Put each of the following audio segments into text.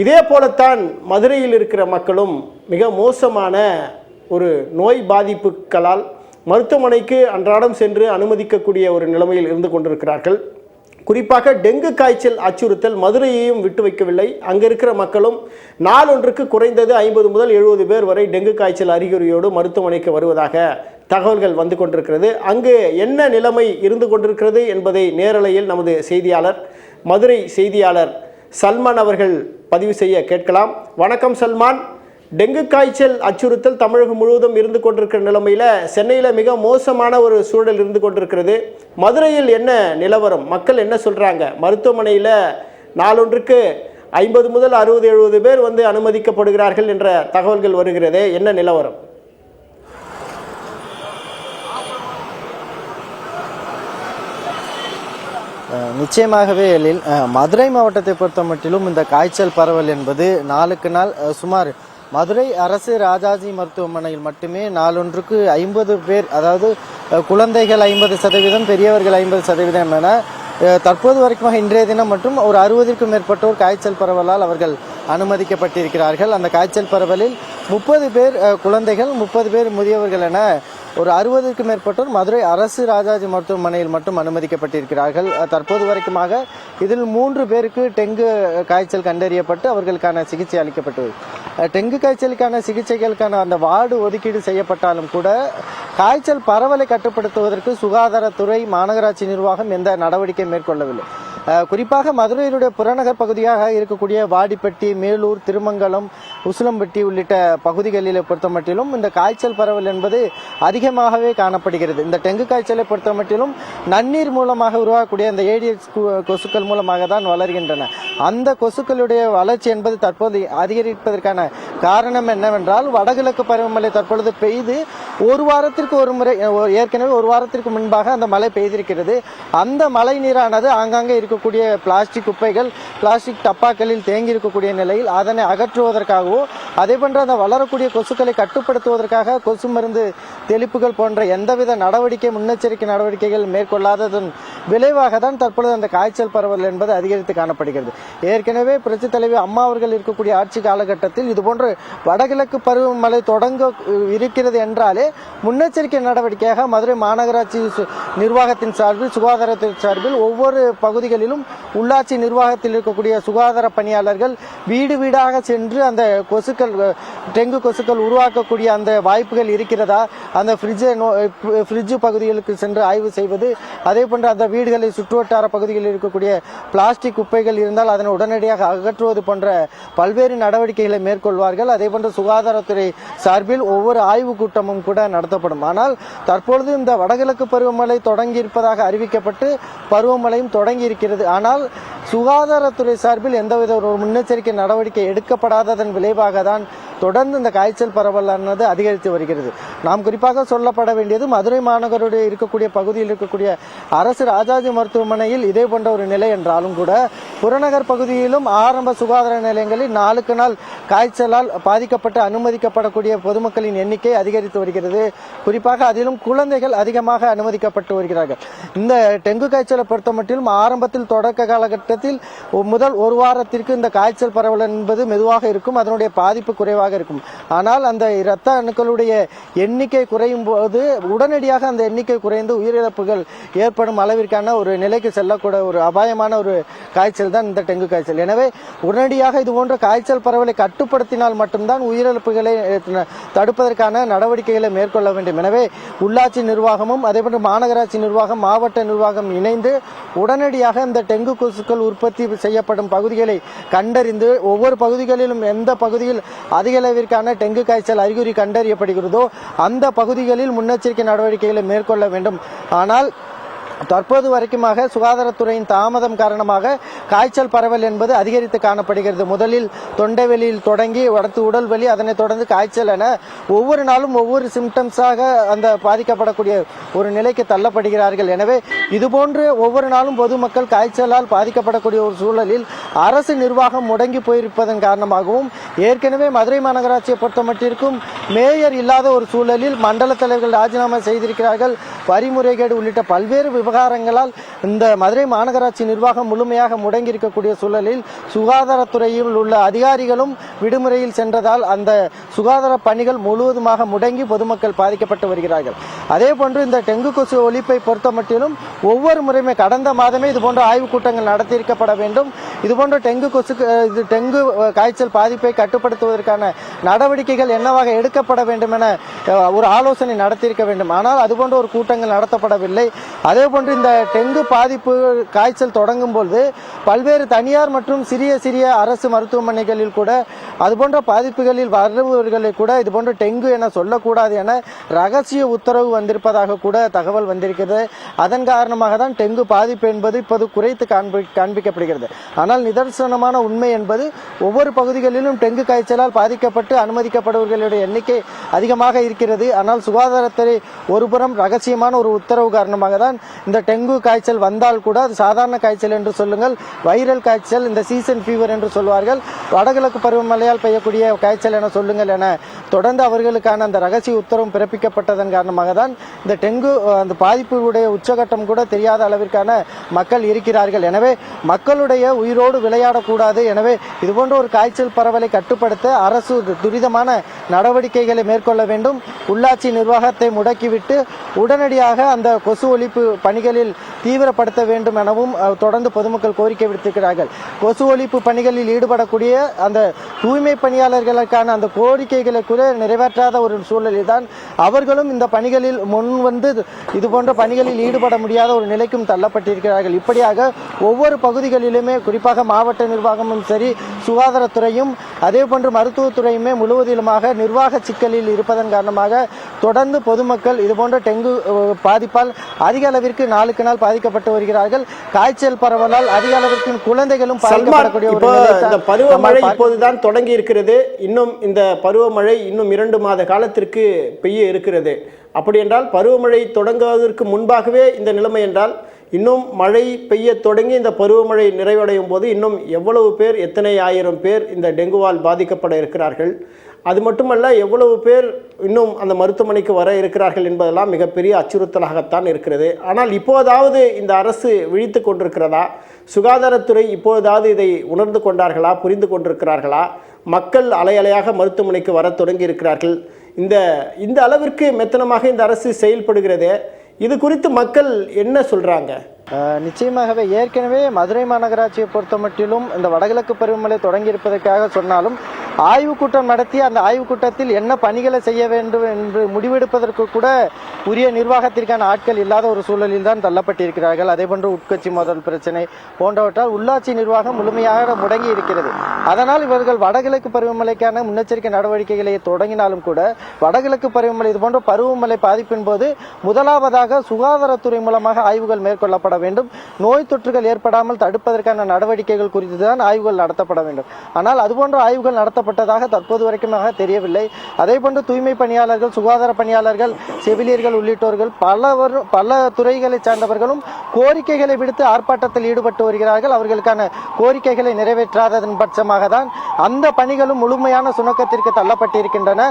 இதே போலத்தான் மதுரையில் இருக்கிற மக்களும் மிக மோசமான ஒரு நோய் பாதிப்புகளால் மருத்துவமனைக்கு அன்றாடம் சென்று அனுமதிக்கக்கூடிய ஒரு நிலைமையில் இருந்து கொண்டிருக்கிறார்கள். குறிப்பாக டெங்கு காய்ச்சல் அச்சுறுத்தல் மதுரையையும் விட்டு வைக்கவில்லை. அங்கே இருக்கிற மக்களும் நாளொன்றுக்கு குறைந்தது ஐம்பது முதல் எழுபது பேர் வரை டெங்கு காய்ச்சல் அறிகுறியோடு மருத்துவமனைக்கு வருவதாக தகவல்கள் வந்து கொண்டிருக்கிறது. அங்கு என்ன நிலைமை இருந்து கொண்டிருக்கிறது என்பதை நேரலையில் நமது செய்தியாளர் மதுரை செய்தியாளர் சல்மான் அவர்கள் பதிவு செய்ய கேட்கலாம். வணக்கம் சல்மான். டெங்கு காய்ச்சல் அச்சுறுத்தல் தமிழகம் முழுவதும் இருந்து கொண்டிருக்கிற நிலைமையில் சென்னையில் மிக மோசமான ஒரு சூழல் இருந்து கொண்டிருக்கிறது. மதுரையில் என்ன நிலவரம்? மக்கள் என்ன சொல்கிறாங்க மருத்துவமனையில் நாளொன்றுக்கு ஐம்பது முதல் அறுபது எழுபது பேர் வந்து அனுமதிக்கப்படுகிறார்கள் என்ற தகவல்கள் வருகிறதே. என்ன நிலவரம்? நிச்சயமாகவே எழில் மதுரை மாவட்டத்தை பொறுத்த மட்டிலும் இந்த காய்ச்சல் பரவல் என்பது நாளுக்கு நாள் சுமார் மதுரை அரசு ராஜாஜி மருத்துவமனையில் மட்டுமே நாளொன்றுக்கு ஐம்பது பேர் அதாவது குழந்தைகள் ஐம்பது சதவீதம் பெரியவர்கள் ஐம்பது சதவீதம் என தற்போது வரைக்கும் இன்றைய தினம் மற்றும் ஒரு அறுபதிற்கும் மேற்பட்டோர் காய்ச்சல் பரவலால் அவர்கள் அனுமதிக்கப்பட்டிருக்கிறார்கள். அந்த காய்ச்சல் பரவலில் முப்பது பேர் குழந்தைகள் முப்பது பேர் முதியவர்கள் என ஒரு அறுபதுக்கும் மேற்பட்டோர் மதுரை அரசு ராஜாஜி மருத்துவமனையில் மட்டும் அனுமதிக்கப்பட்டிருக்கிறார்கள். தற்போது வரைக்குமாக இதில் மூன்று பேருக்கு டெங்கு காய்ச்சல் கண்டறியப்பட்டு அவர்களுக்கான சிகிச்சை அளிக்கப்பட்டது. டெங்கு காய்ச்சலுக்கான சிகிச்சைகளுக்கான அந்த வார்டு ஒதுக்கீடு செய்யப்பட்டாலும் கூட காய்ச்சல் பரவலை கட்டுப்படுத்துவதற்கு சுகாதாரத்துறை மாநகராட்சி நிர்வாகம் எந்த நடவடிக்கை மேற்கொள்ளவில்லை. குறிப்பாக மதுரையினுடைய புறநகர் பகுதியாக இருக்கக்கூடிய வாடிப்பட்டி மேலூர் திருமங்கலம் உசிலம்பட்டி உள்ளிட்ட பகுதிகளில் பொறுத்த மட்டிலும் இந்த காய்ச்சல் பரவல் என்பது அதிகமாகவே காணப்படுகிறது. இந்த டெங்கு காய்ச்சலை பொறுத்த மட்டிலும் நன்னீர் மூலமாக உருவாகக்கூடிய அந்த ஏடிஎஸ் கொசுக்கள் மூலமாக தான் வளர்கின்றன. அந்த கொசுக்களுடைய வளர்ச்சி என்பது தற்போது அதிகரிப்பதற்கான காரணம் என்னவென்றால் வடகிழக்கு பருவமழை தற்பொழுது பெய்து ஒரு வாரத்திற்கு ஒரு முறை ஏற்கனவே ஒரு வாரத்திற்கு முன்பாக அந்த மழை பெய்திருக்கிறது. அந்த மழை நீரானது ஆங்காங்கே இருக்கக்கூடிய பிளாஸ்டிக் குப்பைகள் பிளாஸ்டிக் டப்பாக்களில் தேங்கி இருக்கக்கூடிய நிலையில் அதனை அகற்றுவதற்காகவோ அதே போன்ற அந்த வளரக்கூடிய கொசுக்களை கட்டுப்படுத்துவதற்காக கொசு மருந்து தெளிப்புகள் போன்ற எந்தவித நடவடிக்கை முன்னெச்சரிக்கை நடவடிக்கைகள் மேற்கொள்ளாததன் விளைவாக தான் தற்பொழுது அந்த காய்ச்சல் பரவல் என்பது அதிகரித்து காணப்படுகிறது. ஏற்கனவே புரட்சி தலைவி அம்மா அவர்கள் இருக்கக்கூடிய ஆட்சி காலகட்டத்தில் இதுபோன்று வடகிழக்கு பருவமழை தொடங்க இருக்கிறது என்றாலே முன்னெச்சரிக்கை நடவடிக்கையாக மதுரை மாநகராட்சி நிர்வாகத்தின் சார்பில் சுகாதாரத்துறை சார்பில் ஒவ்வொரு பகுதிகளில் பகுதிகளிலும் உள்ளாட்சி நிர்வாகத்தில் இருக்கக்கூடிய சுகாதார பணியாளர்கள் வீடு வீடாக சென்று அந்த கொசுக்கள் டெங்கு கொசுக்கள் உருவாக்கக்கூடிய அந்த வாய்ப்புகள் இருக்கிறதா? அந்த ஃப்ரிட்ஜை ஃப்ரிட்ஜ் பகுதிகளுக்கு சென்று ஆய்வு செய்வது அதே போன்று அந்த வீடுகளை சுற்றுவட்டார பகுதிகளில் இருக்கக்கூடிய பிளாஸ்டிக் குப்பைகள் இருந்தால் அதனை உடனடியாக அகற்றுவது போன்ற பல்வேறு நடவடிக்கைகளை மேற்கொள்வார்கள். அதே போன்று சுகாதாரத்துறை சார்பில் ஒவ்வொரு ஆய்வு கூட்டமும் கூட நடத்தப்படும். ஆனால் தற்பொழுது இந்த வடகிழக்கு பருவமழை தொடங்கி இருப்பதாக அறிவிக்கப்பட்டு பருவமழையும் தொடங்கி இருக்கிறது ஆனால் சுகாதாரத்துறை சார்பில் எந்தவித ஒரு முன்னெச்சரிக்கை நடவடிக்கை எடுக்கப்படாததன் விளைவாக தான் தொடர்ந்து இந்த காய்ச்சல் பரவலானது அதிகரித்து வருகிறது. நாம் குறிப்பாக சொல்லப்பட வேண்டியது மதுரை மாநகருடைய இருக்கக்கூடிய பகுதியில் இருக்கக்கூடிய அரசு ராஜாஜி மருத்துவமனையில் இதே போன்ற ஒரு நிலை என்றாலும் கூட புறநகர் பகுதியிலும் ஆரம்ப சுகாதார நிலையங்களில் நாளுக்கு நாள் காய்ச்சலால் பாதிக்கப்பட்டு அனுமதிக்கப்படக்கூடிய பொதுமக்களின் எண்ணிக்கை அதிகரித்து வருகிறது. குறிப்பாக அதிலும் குழந்தைகள் அதிகமாக அனுமதிக்கப்பட்டு வருகிறார்கள். இந்த டெங்கு காய்ச்சலை பொறுத்த மட்டிலும் ஆரம்பத்தில் தொடக்க காலகட்டத்தில் முதல் ஒரு வாரத்திற்கு இந்த காய்ச்சல் பரவல் என்பது மெதுவாக இருக்கும் அதனுடைய பாதிப்பு குறைவாக இருக்கும். ஆனால் அந்த இரத்த அணுக்களுடைய எண்ணிக்கை குறையும் போது உடனடியாக அந்த எண்ணிக்கை குறைந்து உயிரிழப்புகள் ஏற்படும் அளவிற்கான ஒரு நிலைக்கு செல்லக்கூடிய ஒரு அபாயமான ஒரு காய்ச்சல் தான் இந்த டெங்கு காய்ச்சல். எனவே உடனடியாக இது போன்ற காய்ச்சல் பரவலை கட்டுப்படுத்தினால் மட்டும்தான் உயிரிழப்புகளை தடுப்பதற்கான நடவடிக்கைகளை மேற்கொள்ள வேண்டும். எனவே உள்ளாட்சி நிர்வாகமும் அதேபோன்று மாநகராட்சி நிர்வாகம் மாவட்ட நிர்வாகம் இணைந்து உடனடியாக அந்த டெங்கு கொசுக்கள் உற்பத்தி செய்யப்படும் பகுதிகளை கண்டறிந்து ஒவ்வொரு பகுதிகளிலும் எந்த பகுதியில் அதிக அளவிற்கான டெங்கு காய்ச்சல் அறிகுறி கண்டறியப்படுகிறதோ அந்த பகுதிகளில் முன்னெச்சரிக்கை நடவடிக்கைகளை மேற்கொள்ள வேண்டும். ஆனால் தற்போது வரைக்குமாக சுகாதாரத்துறையின் தாமதம் காரணமாக காய்ச்சல் பரவல் என்பது அதிகரித்து காணப்படுகிறது. முதலில் தொண்டைவெளியில் தொடங்கி அடுத்து உடல் வலி அதனைத் தொடர்ந்து காய்ச்சல் என ஒவ்வொரு நாளும் ஒவ்வொரு சிம்டம்ஸாக அந்த பாதிக்கப்படக்கூடிய ஒரு நிலைக்கு தள்ளப்படுகிறார்கள். எனவே இதுபோன்று ஒவ்வொரு நாளும் பொதுமக்கள் காய்ச்சலால் பாதிக்கப்படக்கூடிய ஒரு சூழலில் அரசு நிர்வாகம் முடங்கி போயிருப்பதன் காரணமாகவும் ஏற்கனவே மதுரை மாநகராட்சியை பொறுத்தமட்டிற்கும் மேயர் இல்லாத ஒரு சூழலில் மண்டல தலைவர்கள் ராஜினாமா செய்திருக்கிறார்கள். வரிமுறைகேடு உள்ளிட்ட பல்வேறு விவகாரங்கள் விவகாரங்களால் இந்த மதுரை மாநகராட்சி நிர்வாகம் முழுமையாக முடங்கி இருக்கக்கூடிய சூழலில் சுகாதாரத்துறையில் உள்ள அதிகாரிகளும் விடுமுறையில் சென்றதால் அந்த சுகாதார பணிகள் முழுவதுமாக முடங்கி பொதுமக்கள் பாதிக்கப்பட்டு வருகிறார்கள். அதே போன்று இந்த டெங்கு கொசு ஒழிப்பை பொறுத்த மட்டிலும் ஒவ்வொரு முறையுமே கடந்த மாதமே இதுபோன்ற ஆய்வுக் கூட்டங்கள் நடத்தியிருக்கப்பட வேண்டும். இதுபோன்ற டெங்கு கொசு இது டெங்கு காய்ச்சல் பாதிப்பை கட்டுப்படுத்துவதற்கான நடவடிக்கைகள் என்னவாக எடுக்கப்பட வேண்டும் என ஒரு ஆலோசனை நடத்தியிருக்க வேண்டும். ஆனால் அதுபோன்ற ஒரு கூட்டங்கள் நடத்தப்படவில்லை. அதே போன்று இந்த டெங்கு பாதிப்பு காய்ச்சல் தொடங்கும் பொழுது பல்வேறு தனியார் மற்றும் சிறிய சிறிய அரசு மருத்துவமனைகளில் கூட அதுபோன்ற பாதிப்புகளில் வருபவர்களை கூட இதுபோன்ற டெங்கு என சொல்லக்கூடாது என ரகசிய உத்தரவு வந்திருப்பதாக கூட தகவல் வந்திருக்கிறது. அதன் காரணமாக தான் டெங்கு பாதிப்பு என்பது இப்போது குறைத்து காண்பி காண்பிக்கப்படுகிறது. ஆனால் நிதர்சனமான உண்மை என்பது ஒவ்வொரு பகுதிகளிலும் டெங்கு காய்ச்சலால் பாதிக்கப்பட்டு அனுமதிக்கப்படுபவர்களுடைய எண்ணிக்கை அதிகமாக இருக்கிறது. ஆனால் சுகாதாரத்துறை ஒருபுறம் ரகசியமான ஒரு உத்தரவு காரணமாக தான் இந்த டெங்கு காய்ச்சல் வந்தால் கூட அது சாதாரண காய்ச்சல் என்று சொல்லுங்கள். வைரல் காய்ச்சல் இந்த சீசன் ஃபீவர் என்று சொல்வார்கள். வடகிழக்கு பருவமழையால் பெய்யக்கூடிய காய்ச்சல் என சொல்லுங்கள் என தொடர்ந்து அவர்களுக்கான அந்த ரகசிய உத்தரவு பிறப்பிக்கப்பட்டதன் காரணமாக தான் இந்த டெங்கு அந்த பாதிப்புடைய உச்சகட்டம் கூட தெரியாத அளவிற்கான மக்கள் இருக்கிறார்கள். எனவே மக்களுடைய உயிரோடு விளையாடக்கூடாது. எனவே இதுபோன்ற ஒரு காய்ச்சல் பரவலை கட்டுப்படுத்த அரசு துரிதமான நடவடிக்கைகளை மேற்கொள்ள வேண்டும். உள்ளாட்சி நிர்வாகத்தை முடக்கிவிட்டு உடனடியாக அந்த கொசு ஒழிப்பு பணி பணிகளில் தீவிரப்படுத்த வேண்டும் எனவும் தொடர்ந்து பொதுமக்கள் கோரிக்கை விடுத்திருக்கிறார்கள். கொசு ஒழிப்பு பணிகளில் ஈடுபடக்கூடிய அந்த தூய்மை பணியாளர்களுக்கான அந்த கோரிக்கைகளை கூட நிறைவேற்றாத ஒரு சூழலில் தான் அவர்களும் இந்த பணிகளில் முன் வந்து இது போன்ற பணிகளில் ஈடுபட முடியாத ஒரு நிலைக்கும் தள்ளப்பட்டிருக்கிறார்கள். இப்படியாக ஒவ்வொரு பகுதிகளிலுமே குறிப்பாக மாவட்ட நிர்வாகமும் சரி சுகாதாரத்துறையும் அதே போன்று மருத்துவத்துறையுமே முழுவதிலுமாக நிர்வாக சிக்கலில் இருப்பதன் காரணமாக தொடர்ந்து பொதுமக்கள் இதுபோன்ற டெங்கு பாதிப்பால் அதிக அளவிற்கு நாளுக்கு நாள் பாதிக்கப்பட்டு வருகிறார்கள். காய்ச்சல் பரவலால் அதிக அளவிற்கு குழந்தைகளும் பாதிக்கப்படக்கூடிய பருவமழை இப்போதுதான் தொடங்கி இருக்கிறது இன்னும் இந்த பருவமழை இன்னும் இரண்டு மாத காலத்திற்கு பெய்ய இருக்கிறது. அப்படி என்றால் பருவமழை தொடங்குவதற்கு முன்பாகவே இந்த நிலைமை என்றால் இன்னும் மழை பெய்ய தொடங்கி இந்த பருவமழை நிறைவடையும் போது இன்னும் எவ்வளவு பேர் எத்தனை ஆயிரம் பேர் இந்த டெங்குவால் பாதிக்கப்பட இருக்கிறார்கள்? அது மட்டுமல்ல எவ்வளவு பேர் இன்னும் அந்த மருத்துவமனைக்கு வர இருக்கிறார்கள் என்பதெல்லாம் மிகப்பெரிய அச்சுறுத்தலாகத்தான் இருக்கிறது. ஆனால் இப்போதாவது இந்த அரசு விழித்து கொண்டிருக்கிறதா? சுகாதாரத்துறை இப்போதாவது இதை உணர்ந்து கொண்டார்களா? புரிந்து கொண்டிருக்கிறார்களா? மக்கள் அலை அலையாக மருத்துவமனைக்கு வர தொடங்கி இருக்கிறார்கள். இந்த இந்த அளவிற்கு மெத்தனமாக இந்த அரசு செயல்படுகிறது? இது குறித்து மக்கள் என்ன சொல்கிறாங்க நிச்சயமாகவே ஏற்கனவே மதுரை மாநகராட்சியை பொறுத்த மட்டிலும் இந்த வடகிழக்கு பருவமழை தொடங்கி இருப்பதற்காக சொன்னாலும் ஆய்வுக் கூட்டம் நடத்தி அந்த ஆய்வுக் கூட்டத்தில் என்ன பணிகளை செய்ய வேண்டும் என்று முடிவெடுப்பதற்கு கூட உரிய நிர்வாகத்திற்கான ஆட்கள் இல்லாத ஒரு சூழலில் தான் தள்ளப்பட்டிருக்கிறார்கள். அதே போன்று உட்கட்சி மோதல் பிரச்சனை போன்றவற்றால் உள்ளாட்சி நிர்வாகம் முழுமையாக முடங்கி இருக்கிறது. அதனால் இவர்கள் வடகிழக்கு பருவமழைக்கான முன்னெச்சரிக்கை நடவடிக்கைகளை தொடங்கினாலும் கூட வடகிழக்கு பருவமழை இது போன்ற பருவமழை பாதிப்பின் போது முதலாவதாக சுகாதாரத்துறை மூலமாக ஆய்வுகள் மேற்கொள்ளப்பட வேண்டும். நோய் தொற்றுகள் ஏற்படாமல் தடுப்பதற்கான நடவடிக்கைகள் குறித்து தான் ஆய்வுகள் நடத்தப்பட வேண்டும். ஆனால் அதுபோன்ற ஆய்வுகள் நடத்த நடத்தப்பட்டதாக தற்போது வரைக்குமாக தெரியவில்லை. அதே போன்று தூய்மை பணியாளர்கள் சுகாதார பணியாளர்கள் செவிலியர்கள் உள்ளிட்டோர்கள் பலவர் பல துறைகளை சார்ந்தவர்களும் கோரிக்கைகளை விடுத்து ஆர்ப்பாட்டத்தில் ஈடுபட்டு வருகிறார்கள். அவர்களுக்கான கோரிக்கைகளை நிறைவேற்றாததன் பட்சமாக தான் அந்த பணிகளும் முழுமையான சுணக்கத்திற்கு தள்ளப்பட்டிருக்கின்றன.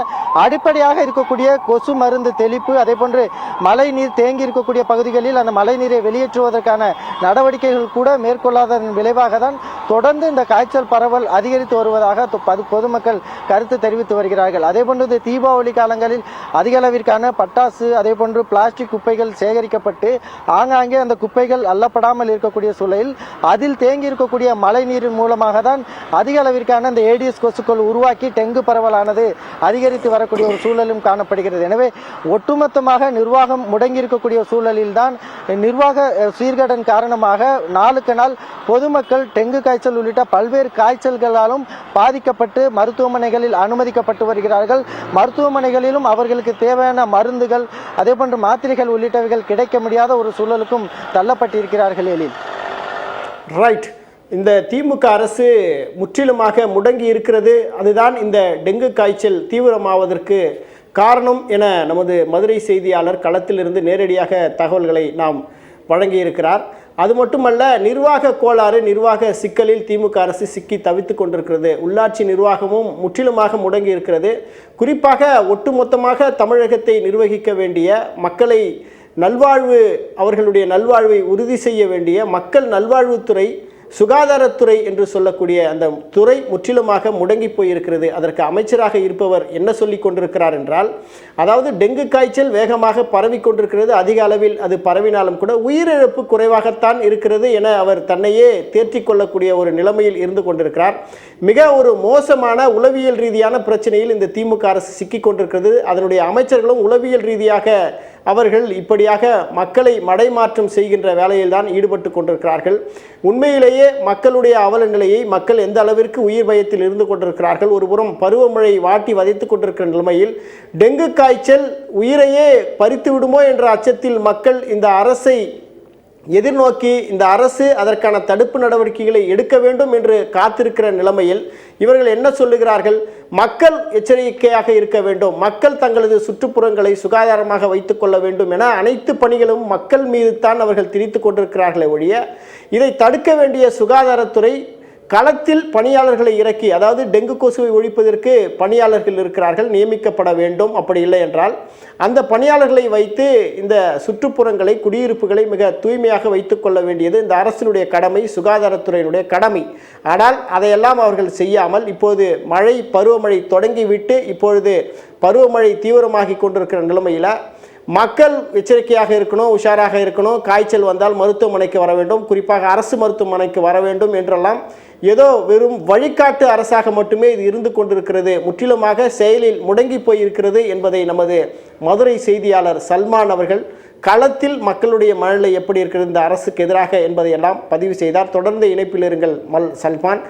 அடிப்படையாக இருக்கக்கூடிய கொசு மருந்து தெளிப்பு அதே போன்று மழை நீர் தேங்கி இருக்கக்கூடிய பகுதிகளில் அந்த மழை நீரை வெளியேற்றுவதற்கான நடவடிக்கைகள் கூட மேற்கொள்ளாததன் விளைவாக தான் தொடர்ந்து இந்த காய்ச்சல் பரவல் அதிகரித்து வருவதாக பொது பொதுமக்கள் கருத்து தெரிவித்து வருகிறார்கள். அதே போன்று இந்த தீபாவளி காலங்களில் அதிக அளவிற்கான பட்டாசு அதே போன்று பிளாஸ்டிக் குப்பைகள் சேகரிக்கப்பட்டு ஆங்காங்கே அந்த குப்பைகள் அள்ளப்படாமல் இருக்கக்கூடிய சூழலில் அதில் தேங்கி இருக்கக்கூடிய மழை நீரின் மூலமாக தான் அதிக அளவிற்கான இந்த ஏடிஎஸ் கொசுக்கள் உருவாக்கி டெங்கு பரவலானது அதிகரித்து வரக்கூடிய ஒரு சூழலும் காணப்படுகிறது. எனவே ஒட்டுமொத்தமாக நிர்வாகம் முடங்கி இருக்கக்கூடிய சூழலில் தான் நிர்வாக சீர்கடன் காரணமாக நாளுக்கு நாள் பொதுமக்கள் டெங்கு காய்ச்சல் உள்ளிட்ட பல்வேறு காய்ச்சல்களாலும் பாதிக்கப்பட்டு மருத்துவமனைகளில் அனுமதிக்கப்பட்டு வருகிறார்கள். மருத்துவமனைகளிலும் அவர்களுக்கு தேவையான மருந்துகள் அதே போன்று மாத்திரைகள் உள்ளிட்டவைகள் கிடைக்க முடியாத ஒரு சூழலுக்கும் தள்ளப்பட்டிருக்கிறார்கள் எழில். ரைட் இந்த திமுக அரசு முற்றிலுமாக முடங்கி இருக்கிறது. அதுதான் இந்த டெங்கு காய்ச்சல் தீவிரமாவதற்கு காரணம் என நமது மதுரை செய்தியாளர் களத்திலிருந்து நேரடியாக தகவல்களை நாம் வழங்கியிருக்கிறார். அது மட்டுமல்ல நிர்வாக கோளாறு நிர்வாக சிக்கலில் திமுக அரசு சிக்கி தவித்து கொண்டிருக்கிறது. உள்ளாட்சி நிர்வாகமும் முற்றிலுமாக முடங்கி இருக்கிறது. குறிப்பாக ஒட்டுமொத்தமாக தமிழகத்தை நிர்வகிக்க வேண்டிய மக்களை நல்வாழ்வு அவர்களுடைய நல்வாழ்வை உறுதி செய்ய வேண்டிய மக்கள் நல்வாழ்வுத்துறை சுகாதாரத்துறை என்று சொல்லக்கூடிய அந்த துறை முற்றிலுமாக முடங்கி போயிருக்கிறது. அதற்கு அமைச்சராக இருப்பவர் என்ன சொல்லி கொண்டிருக்கிறார் என்றால் அதாவது டெங்கு காய்ச்சல் வேகமாக பரவி கொண்டிருக்கிறது. அதிக அளவில் அது பரவினாலும் கூட உயிரிழப்பு குறைவாகத்தான் இருக்கிறது என அவர் தன்னையே தேர்த்திக் கொள்ளக்கூடிய ஒரு நிலைமையில் இருந்து கொண்டிருக்கிறார். மிக ஒரு மோசமான உளவியல் ரீதியான பிரச்சனையில் இந்த திமுக அரசு சிக்கிக் கொண்டிருக்கிறது. அதனுடைய அமைச்சர்களும் உளவியல் ரீதியாக அவர்கள் இப்படியாக மக்களை மடைமாற்றம் செய்கின்ற வேலையில் தான் ஈடுபட்டு கொண்டிருக்கிறார்கள். உண்மையிலேயே மக்களுடைய அவல நிலையை மக்கள் எந்த அளவிற்கு உயிர் பயத்தில் இருந்து கொண்டிருக்கிறார்கள் ஒருபுறம் பருவமழை வாட்டி வதைத்துக் கொண்டிருக்கிற நிலைமையில் டெங்கு காய்ச்சல் உயிரையே பறித்து விடுமோ என்ற அச்சத்தில் மக்கள் இந்த அரசை எதிர்நோக்கி இந்த அரசு அதற்கான தடுப்பு நடவடிக்கைகளை எடுக்க வேண்டும் என்று காத்திருக்கிற நிலைமையில் இவர்கள் என்ன சொல்லுகிறார்கள்? மக்கள் எச்சரிக்கையாக இருக்க வேண்டும். மக்கள் தங்களது சுற்றுப்புறங்களை சுகாதாரமாக வைத்துக் கொள்ள வேண்டும் என அனைத்து பணிகளும் மக்கள் மீது தான் அவர்கள் திரித்து கொண்டிருக்கிறார்களே ஒழிய இதை தடுக்க வேண்டிய சுகாதாரத்துறை களத்தில் பணியாளர்களை இறக்கி அதாவது டெங்கு கொசுவை ஒழிப்பதற்கு பணியாளர்கள் இருக்கிறார்கள் நியமிக்கப்பட வேண்டும் அப்படி இல்லை என்றால் அந்த பணியாளர்களை வைத்து இந்த சுற்றுப்புறங்களை குடியிருப்புகளை மிக தூய்மையாக வைத்துக்கொள்ள வேண்டியது இந்த அரசினுடைய கடமை சுகாதாரத்துறையினுடைய கடமை. ஆனால் அதையெல்லாம் அவர்கள் செய்யாமல் இப்போது மழை பருவமழை தொடங்கிவிட்டு இப்பொழுது பருவமழை தீவிரமாகி கொண்டிருக்கிற நிலைமையில் மக்கள் எச்சரிக்கையாக இருக்கணும் உஷாராக இருக்கணும். காய்ச்சல் வந்தால் மருத்துவமனைக்கு வர வேண்டும். குறிப்பாக அரசு மருத்துவமனைக்கு வர வேண்டும் என்றெல்லாம் ஏதோ வெறும் வழிகாட்டு அரசாக மட்டுமே இது இருந்து கொண்டிருக்கிறது. முற்றிலுமாக செயலில் முடங்கி போயிருக்கிறது என்பதை நமது மதுரை செய்தியாளர் சல்மான் அவர்கள் களத்தில் மக்களுடைய மனநிலை எப்படி இருக்கிறது இந்த அரசுக்கு எதிராக என்பதையெல்லாம் பதிவு செய்தார். தொடர்ந்து இணைப்பில் இருங்கள் மல் சல்மான்.